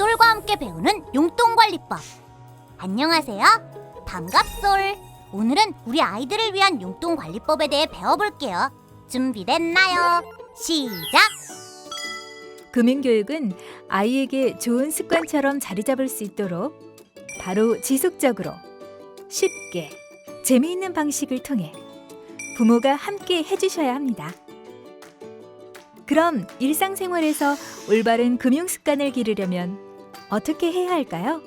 솔과 함께 배우는 용돈관리법. 안녕하세요. 반갑솔. 오늘은 우리 아이들을 위한 용돈관리법에 대해 배워볼게요. 준비됐나요? 시작! 금융교육은 아이에게 좋은 습관처럼 자리 잡을 수 있도록 바로 지속적으로 쉽게 재미있는 방식을 통해 부모가 함께 해주셔야 합니다. 그럼 일상생활에서 올바른 금융 습관을 기르려면 어떻게 해야 할까요?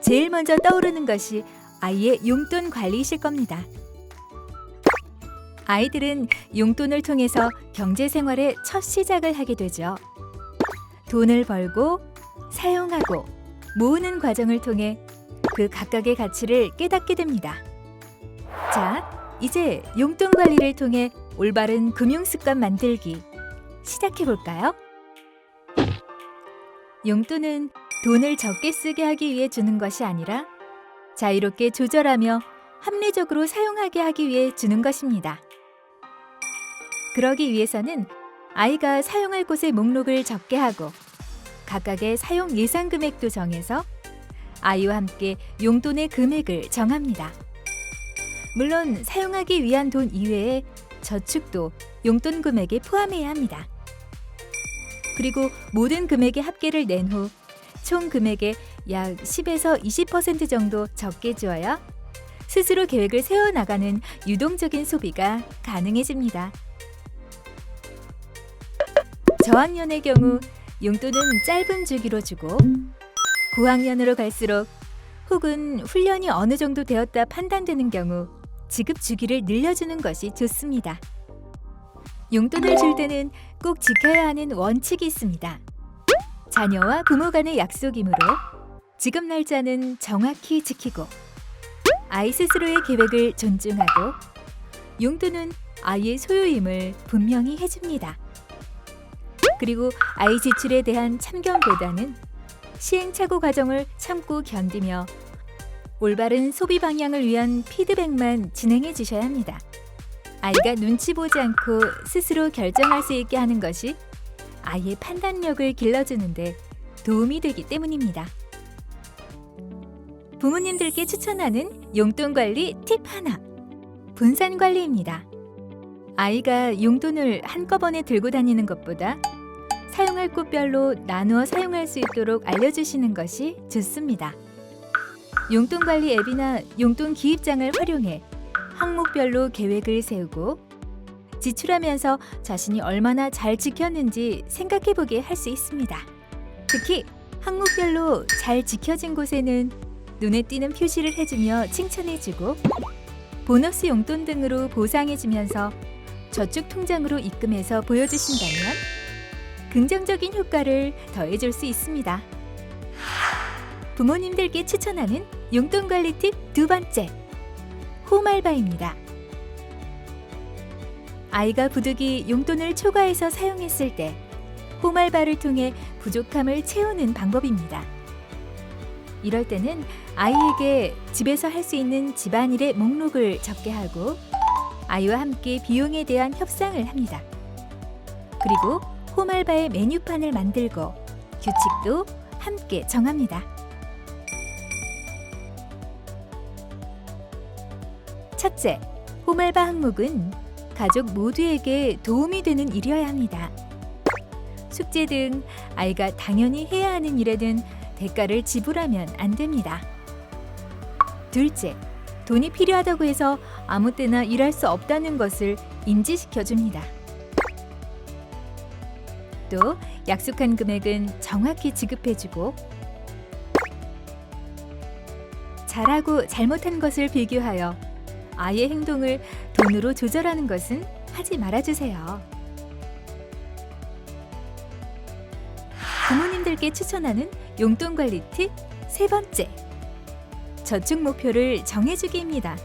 제일 먼저 떠오르는 것이 아이의 용돈 관리이실 겁니다. 아이들은 용돈을 통해서 경제 생활의 첫 시작을 하게 되죠. 돈을 벌고 사용하고 모으는 과정을 통해 그 각각의 가치를 깨닫게 됩니다. 자, 이제 용돈 관리를 통해 올바른 금융 습관 만들기 시작해 볼까요? 용돈은 돈을 적게 쓰게 하기 위해 주는 것이 아니라 자유롭게 조절하며 합리적으로 사용하게 하기 위해 주는 것입니다. 그러기 위해서는 아이가 사용할 곳의 목록을 적게 하고 각각의 사용 예상 금액도 정해서 아이와 함께 용돈의 금액을 정합니다. 물론 사용하기 위한 돈 이외에 저축도 용돈 금액에 포함해야 합니다. 그리고 모든 금액의 합계를 낸 후 총 금액의 약 10에서 20% 정도 적게 주어야 스스로 계획을 세워 나가는 유동적인 소비가 가능해집니다. 저학년의 경우 용돈은 짧은 주기로 주고 고학년으로 갈수록 혹은 훈련이 어느 정도 되었다 판단되는 경우 지급 주기를 늘려주는 것이 좋습니다. 용돈을 줄 때는 꼭 지켜야 하는 원칙이 있습니다. 자녀와 부모 간의 약속이므로 지급 날짜는 정확히 지키고 아이 스스로의 계획을 존중하고 용돈은 아이의 소유임을 분명히 해줍니다. 그리고 아이 지출에 대한 참견보다는 시행착오 과정을 참고 견디며 올바른 소비 방향을 위한 피드백만 진행해 주셔야 합니다. 아이가 눈치 보지 않고 스스로 결정할 수 있게 하는 것이 아이의 판단력을 길러주는데 도움이 되기 때문입니다. 부모님들께 추천하는 용돈 관리 팁 하나. 분산 관리입니다. 아이가 용돈을 한꺼번에 들고 다니는 것보다 사용할 곳별로 나누어 사용할 수 있도록 알려주시는 것이 좋습니다. 용돈 관리 앱이나 용돈 기입장을 활용해 항목별로 계획을 세우고 지출하면서 자신이 얼마나 잘 지켰는지 생각해 보게 할 수 있습니다. 특히 항목별로 잘 지켜진 곳에는 눈에 띄는 표시를 해주며 칭찬해주고 보너스 용돈 등으로 보상해주면서 저축 통장으로 입금해서 보여주신다면 긍정적인 효과를 더해줄 수 있습니다. 부모님들께 추천하는 용돈 관리 팁 두 번째, 호말바입니다. 아이가 부득이 용돈을 초과해서 사용했을 때 호말바를 통해 부족함을 채우는 방법입니다. 이럴 때는 아이에게 집에서 할 수 있는 집안일의 목록을 적게 하고 아이와 함께 비용에 대한 협상을 합니다. 그리고 호말바의 메뉴판을 만들고 규칙도 함께 정합니다. 첫째, 호말바 항목은 가족 모두에게 도움이 되는 일이어야 합니다. 숙제 등 아이가 당연히 해야 하는 일에는 대가를 지불하면 안 됩니다. 둘째, 돈이 필요하다고 해서 아무 때나 일할 수 없다는 것을 인지시켜 줍니다. 또 약속한 금액은 정확히 지급해 주고 잘하고 잘못한 것을 비교하여 아이의 행동을 돈으로 조절하는 것은 하지 말아주세요. 부모님들께 추천하는 용돈 관리 팁 세 번째. 저축 목표를 정해주기입니다.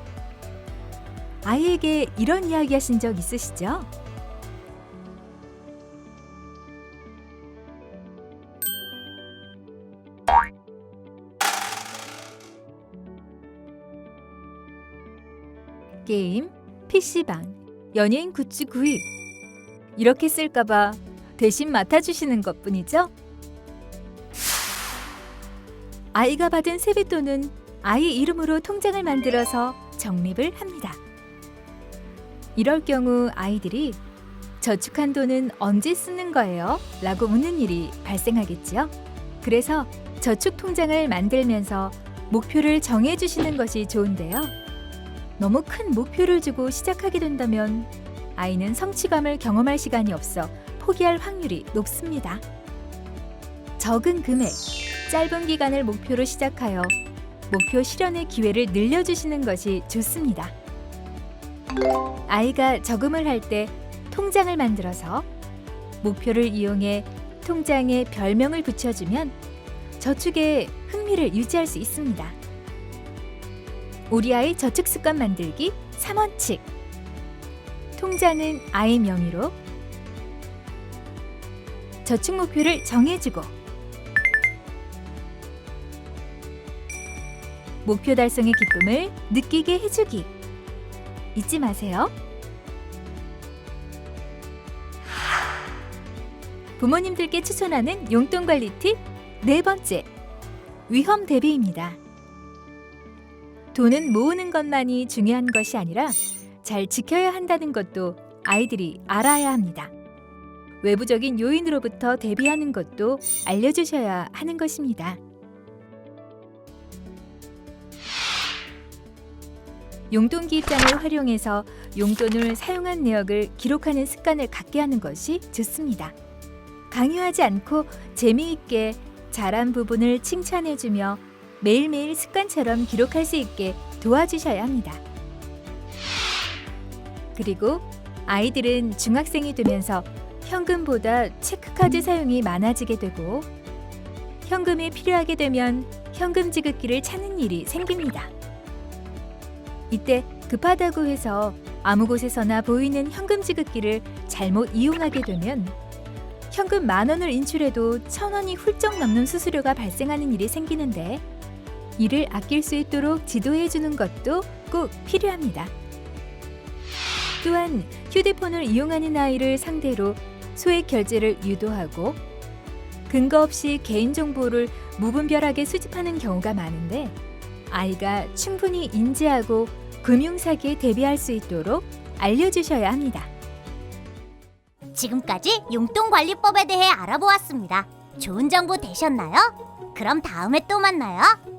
아이에게 이런 이야기 하신 적 있으시죠? 게임, PC방, 연예인 굿즈 구입. 이렇게 쓸까봐 대신 맡아주시는 것 뿐이죠? 아이가 받은 세뱃돈은 아이 이름으로 통장을 만들어서 적립을 합니다. 이럴 경우 아이들이 저축한 돈은 언제 쓰는 거예요? 라고 묻는 일이 발생하겠지요. 그래서 저축 통장을 만들면서 목표를 정해 주시는 것이 좋은데요. 너무 큰 목표를 주고 시작하게 된다면 아이는 성취감을 경험할 시간이 없어 포기할 확률이 높습니다. 적은 금액, 짧은 기간을 목표로 시작하여 목표 실현의 기회를 늘려주시는 것이 좋습니다. 아이가 저금을 할 때 통장을 만들어서 목표를 이용해 통장에 별명을 붙여주면 저축에 흥미를 유지할 수 있습니다. 우리 아이 저축 습관 만들기 3원칙. 통장은 아이 명의로 저축 목표를 정해주고 목표 달성의 기쁨을 느끼게 해주기. 잊지 마세요. 부모님들께 추천하는 용돈 관리 팁 네 번째. 위험 대비입니다. 돈은 모으는 것만이 중요한 것이 아니라 잘 지켜야 한다는 것도 아이들이 알아야 합니다. 외부적인 요인으로부터 대비하는 것도 알려주셔야 하는 것입니다. 용돈 기 입장을 활용해서 용돈을 사용한 내역을 기록하는 습관을 갖게 하는 것이 좋습니다. 강요하지 않고 재미있게 잘한 부분을 칭찬해주며 매일매일 습관처럼 기록할 수 있게 도와주셔야 합니다. 그리고 아이들은 중학생이 되면서 현금보다 체크카드 사용이 많아지게 되고 현금이 필요하게 되면 현금 지급기를 찾는 일이 생깁니다. 이때 급하다고 해서 아무 곳에서나 보이는 현금 지급기를 잘못 이용하게 되면 현금 만 원을 인출해도 천 원이 훌쩍 넘는 수수료가 발생하는 일이 생기는데 이를 아낄 수 있도록 지도해 주는 것도 꼭 필요합니다. 또한 휴대폰을 이용하는 아이를 상대로 소액 결제를 유도하고 근거 없이 개인 정보를 무분별하게 수집하는 경우가 많은데 아이가 충분히 인지하고 금융 사기에 대비할 수 있도록 알려주셔야 합니다. 지금까지 용돈관리법에 대해 알아보았습니다. 좋은 정보 되셨나요? 그럼 다음에 또 만나요.